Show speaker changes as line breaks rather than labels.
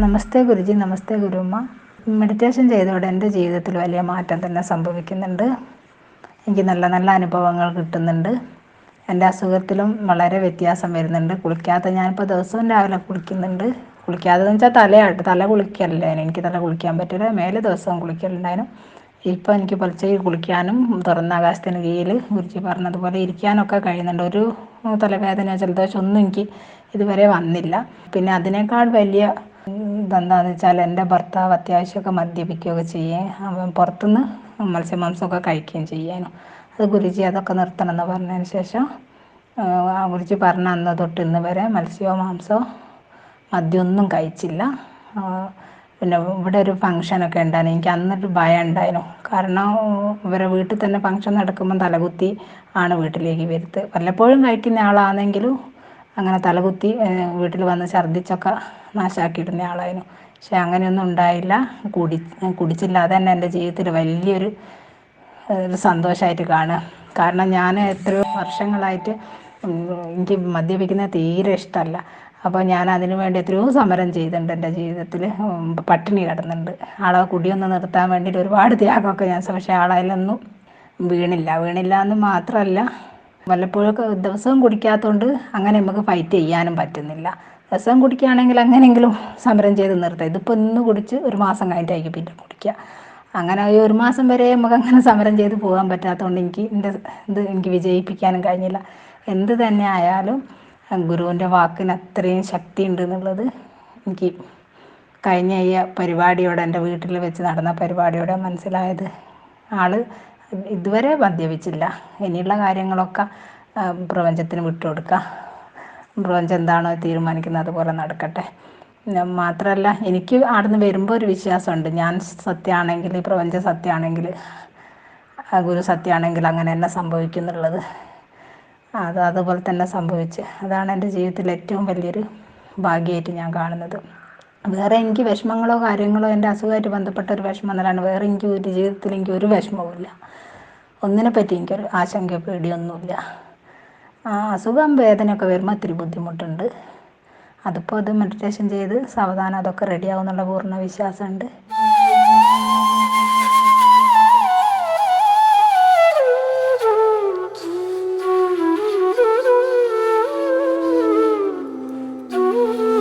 നമസ്തേ ഗുരുജി നമസ്തേ ഗുരുമ്മ. Meditation ചെയ്തതോടെ എന്റെ ജീവിതത്തിൽ വലിയ മാറ്റം തന്നെ സംഭവിക്കുന്നുണ്ട്. എനിക്ക് നല്ല നല്ല അനുഭവങ്ങൾ കിട്ടുന്നുണ്ട്. എന്റെ അസുഖത്തിലും വളരെ വ്യത്യാസം വരുന്നുണ്ട്. കുളിക്കാത്ത ഞാനിപ്പോൾ ദിവസവും രാവിലെ കുളിക്കുന്നുണ്ട്. എന്ന് വെച്ചാൽ തലയാട്ട് തല കുളിക്കലില്ല എനിക്ക് തല കുളിക്കാൻ പറ്റില്ല മേലെ ദിവസവും കുളിക്കലുണ്ടായിരുന്നു. ഇപ്പോൾ എനിക്ക് പുലർച്ചയ്ക്ക് കുളിക്കാനും തുറന്ന ആകാശത്തിന് കീഴിൽ ഗുരുജി പറഞ്ഞതുപോലെ ഇരിക്കാനൊക്കെ കഴിയുന്നുണ്ട്. ഒരു തലവേദന ജലദോഷം ഒന്നും എനിക്ക് ഇതുവരെ വന്നില്ല. പിന്നെ അതിനേക്കാൾ വലിയ ഇതെന്താണെന്ന് വെച്ചാൽ എന്റെ ഭർത്താവ് അത്യാവശ്യമൊക്കെ മദ്യപിക്കുകയൊക്കെ ചെയ്യേ. അവൻ പുറത്തുനിന്ന് മത്സ്യമാംസമൊക്കെ കഴിക്കുകയും ചെയ്യാനും. അത് ഗുരുജി അതൊക്കെ നിർത്തണം എന്ന് പറഞ്ഞതിന് ശേഷം ഗുരുജി പറഞ്ഞ അന്ന് തൊട്ട് ഇന്ന് വരെ മത്സ്യമോ മാംസമോ മദ്യമൊന്നും കഴിച്ചില്ല. പിന്നെ ഇവിടെ ഒരു ഫങ്ഷനൊക്കെ ഉണ്ടായിരുന്നു. എനിക്ക് അന്നൊരു ഭയം ഉണ്ടായിരുന്നു. കാരണം ഇവരെ വീട്ടിൽ തന്നെ ഫങ്ഷൻ നടക്കുമ്പോൾ തലകുത്തി ആണ് വീട്ടിലേക്ക് വരുത്ത് വല്ലപ്പോഴും കഴിക്കുന്ന ആളാണെങ്കിലും അങ്ങനെ തലകുത്തി വീട്ടിൽ വന്ന് ഛർദ്ദിച്ചൊക്കെ നാശാക്കിയിടുന്ന ആളായിരുന്നു. പക്ഷെ അങ്ങനെയൊന്നും ഉണ്ടായില്ല. കുടി കുടിച്ചില്ല അതന്നെ എന്റെ ജീവിതത്തിൽ വലിയൊരു ഒരു സന്തോഷമായിട്ട് കാണുക. കാരണം ഞാൻ എത്രയോ വർഷങ്ങളായിട്ട് എനിക്ക് മദ്യപിക്കുന്നത് തീരെ ഇഷ്ടമല്ല. അപ്പോൾ ഞാൻ അതിനു വേണ്ടി എത്രയോ സമരം ചെയ്തിട്ടുണ്ട് എന്റെ ജീവിതത്തിൽ. പട്ടിണി കിടന്നുണ്ട് ആളെ കുടിയൊന്ന് നിർത്താൻ വേണ്ടിയിട്ട് ഒരുപാട് ത്യാഗമൊക്കെ ഞാൻ പക്ഷേ ആളതിലൊന്നും വീണില്ല. വീണില്ല എന്ന് മാത്രമല്ല വല്ലപ്പോഴൊക്കെ ദിവസവും കുടിക്കാത്തതുകൊണ്ട് അങ്ങനെ നമുക്ക് ഫൈറ്റ് ചെയ്യാനും പറ്റുന്നില്ല. ദിവസവും കുടിക്കുകയാണെങ്കിൽ അങ്ങനെയെങ്കിലും സമരം ചെയ്ത് നിർത്താം. ഇതിപ്പോൾ ഇന്ന് കുടിച്ച് ഒരു മാസം കഴിഞ്ഞിട്ടായിരിക്കും പിന്നെ കുടിക്കുക. അങ്ങനെ ഈ ഒരു മാസം വരെ നമുക്ക് അങ്ങനെ സമരം ചെയ്ത് പോകാൻ പറ്റാത്തതുകൊണ്ട് എനിക്ക് എന്റെ ഇത് എനിക്ക് വിജയിപ്പിക്കാനും കഴിഞ്ഞില്ല. എന്ത് തന്നെ ആയാലും ഗുരുവിന്റെ വാക്കിന് അത്രയും ശക്തി ഉണ്ട് എന്നുള്ളത് എനിക്ക് കഴിഞ്ഞ ഈ പരിപാടിയോടെ എന്റെ വീട്ടിൽ വെച്ച് നടന്ന പരിപാടിയോടെ മനസ്സിലായത് ആൾ ഇതുവരെ മദ്യപിച്ചില്ല. ഇനിയുള്ള കാര്യങ്ങളൊക്കെ പ്രപഞ്ചത്തിന് വിട്ടുകൊടുക്കുക പ്രപഞ്ചം എന്താണോ തീരുമാനിക്കുന്നത് അതുപോലെ നടക്കട്ടെ. മാത്രമല്ല എനിക്ക് അവിടുന്ന് വരുമ്പോൾ ഒരു വിശ്വാസമുണ്ട്. ഞാൻ സത്യമാണെങ്കിൽ പ്രപഞ്ചം സത്യമാണെങ്കിൽ ഗുരു സത്യമാണെങ്കിൽ അങ്ങനെ തന്നെ സംഭവിക്കും എന്നുള്ളത് അത് അതുപോലെ തന്നെ സംഭവിച്ച്. അതാണ് എന്റെ ജീവിതത്തിൽ ഏറ്റവും വലിയൊരു ഭാഗ്യമായിട്ട് ഞാൻ കാണുന്നത്. വേറെ എനിക്ക് വിഷമങ്ങളോ കാര്യങ്ങളോ എന്റെ അസുഖമായിട്ട് ബന്ധപ്പെട്ട ഒരു വിഷമം തന്നെയാണ് വേറെ എനിക്ക് ഒരു ജീവിതത്തിൽ എനിക്ക് ഒരു വിഷമവുമില്ല. ഒന്നിനെ പറ്റി എനിക്കൊരു ആശങ്ക പേടിയൊന്നുമില്ല. ആ അസുഖം വേദനയൊക്കെ വരുമ്പോൾ ഇത്തിരി ബുദ്ധിമുട്ടുണ്ട്. അതിപ്പോൾ അത് മെഡിറ്റേഷൻ ചെയ്ത് സാവധാനം അതൊക്കെ റെഡിയാവും എന്നുള്ള പൂർണ വിശ്വാസമുണ്ട്. Thank you.